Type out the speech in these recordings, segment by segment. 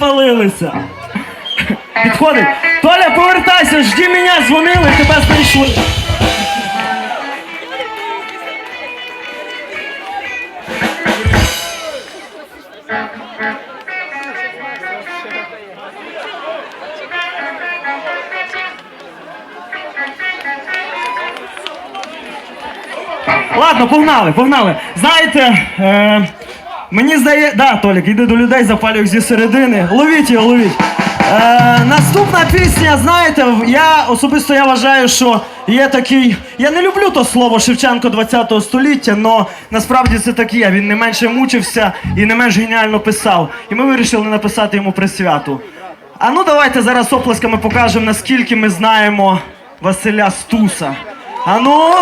Розпалилися. Підходить. Толя, повертайся, жди мене, дзвонили, тебе знайшли. Ладно, погнали, погнали. Знаєте, е, мені здається, да, Толік, іди до людей, запалюй їх зі середини. Ловіть його, ловіть. Е, наступна пісня, знаєте, я особисто я вважаю, що є такий. Я не люблю то слово Шевченко 20 століття, але насправді це так є. Він не менше мучився і не менш геніально писав. І ми вирішили написати йому присвяту. А ну давайте зараз оплесками покажемо, наскільки ми знаємо Василя Стуса. А ну.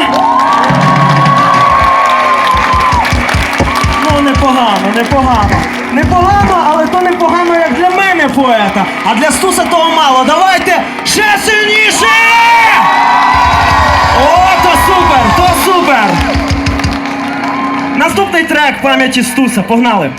Непогано, непогано. Непогано, але то непогано, як для мене поета. А для Стуса того мало. Давайте ще сильніше! О, то супер, то супер! Наступний трек пам'яті Стуса. Погнали.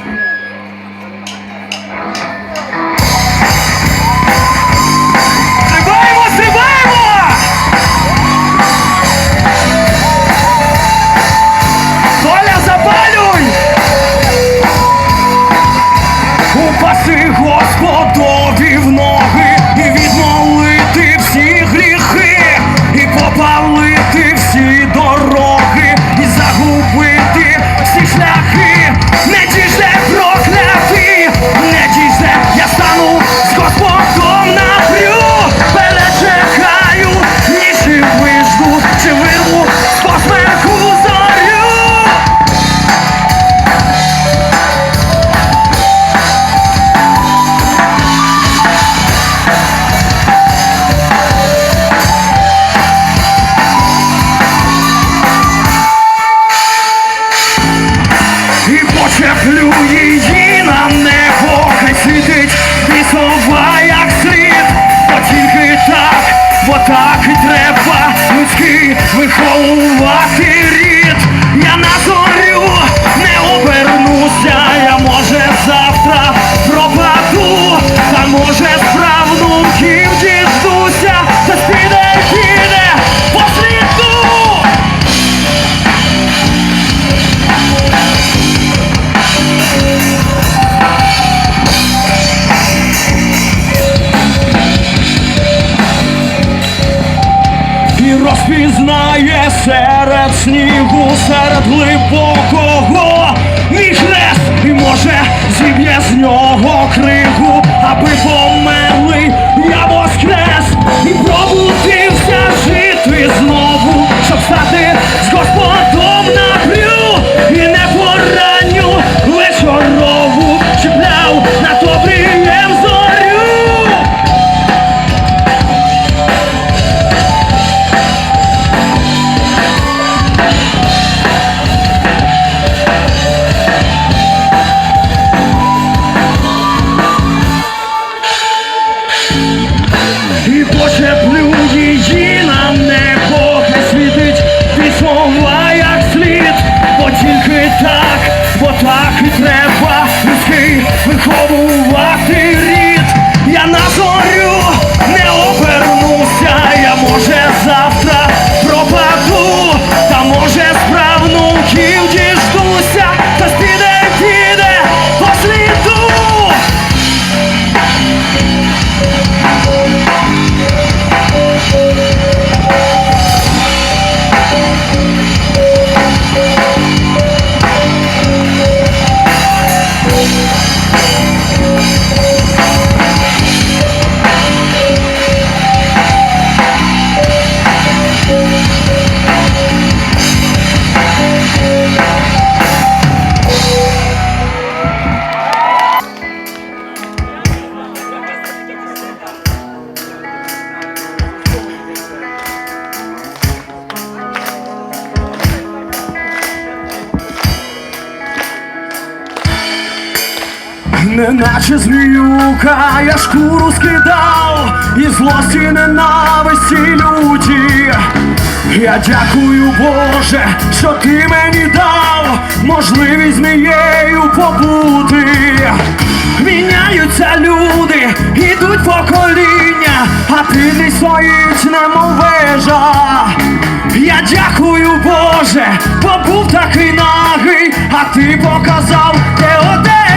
Бо так і треба людські виховувати і розпізнає серед снігу, серед глибокого мій хрест, і може зіб'є з нього кригу, аби померли виховувати наче зміюка, я шкуру скидав і злості ненависті люті. Я дякую, Боже, що ти мені дав можливість змією побути. Міняються люди, ідуть покоління, а ти не стоїть немов вежа. Я дякую, Боже, побув такий нагий, а ти показав те одежа.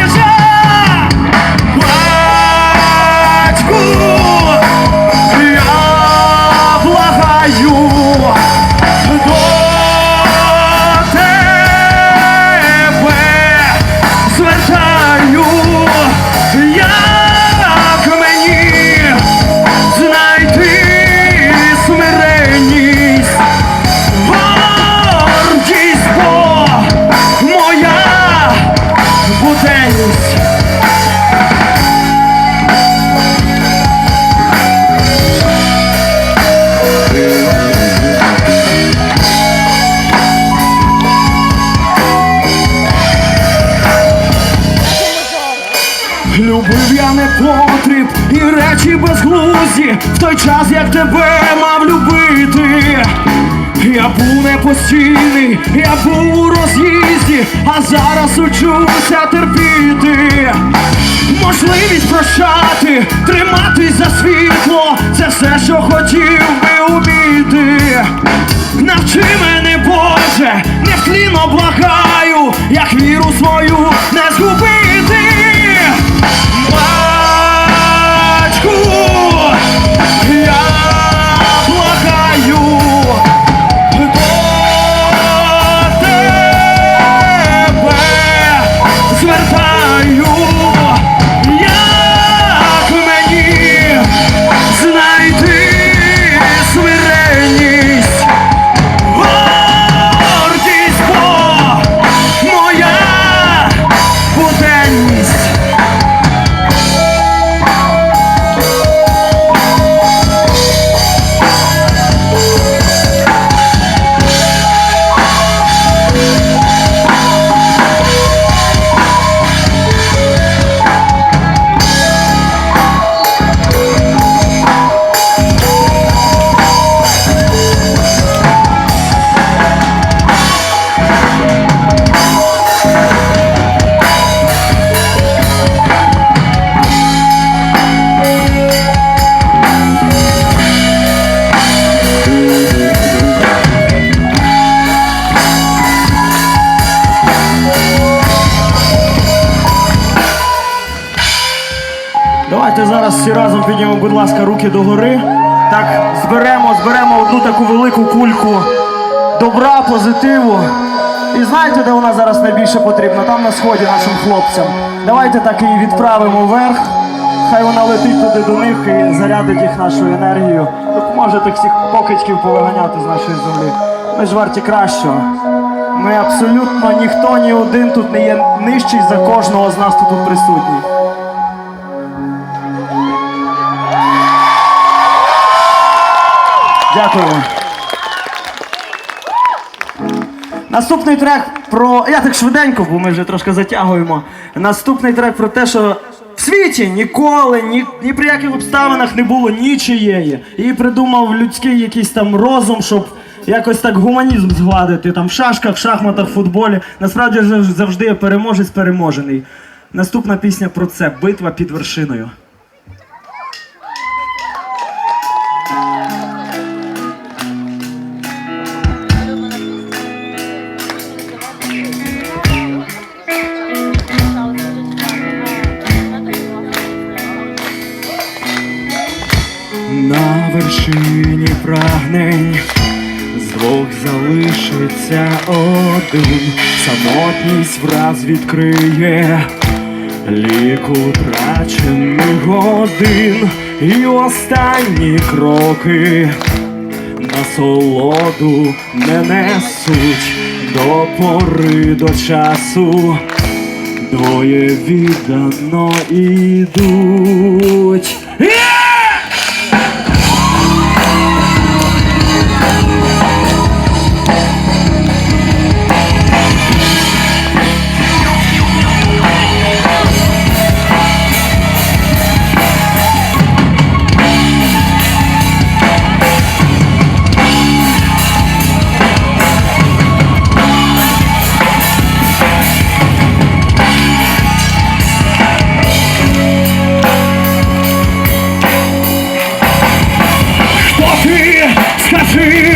Час, як тебе мав любити Я був не постійний, я був у роз'їзді, а зараз учуся терпіти. Можливість прощати, триматись за світло, це все, що хотів би уміти. Навчи мене, Боже, не невклінно благаю, як віру свою не згубити. Всі разом піднімемо, будь ласка, руки догори. Так, зберемо, зберемо одну таку велику кульку добра, позитиву. І знаєте, де вона зараз найбільше потрібна? Там на сході нашим хлопцям. Давайте так її відправимо вверх. Хай вона летить туди до них і зарядить їх нашою енергією. Допоможе тих всіх покидьків повиганяти з нашої землі. Ми ж варті кращого. Ми абсолютно ніхто, ні один тут не є нижчий за кожного з нас тут присутній. Дякуємо. Наступний трек про. Я так швиденько, бо ми вже трошки затягуємо. Наступний трек про те, що в світі ніколи, ні, ні при яких обставинах не було нічиєї. І придумав людський якийсь там розум, щоб якось так гуманізм згладити. Там в шашках, шахматах, футболі. Насправді завжди переможець переможений. Наступна пісня про це битва під вершиною. Прагнень з двох залишиться один, самотність враз відкриє лік утрачених годин і останні кроки насолоду не несуть до пори до часу. Двоє віддано ідуть. see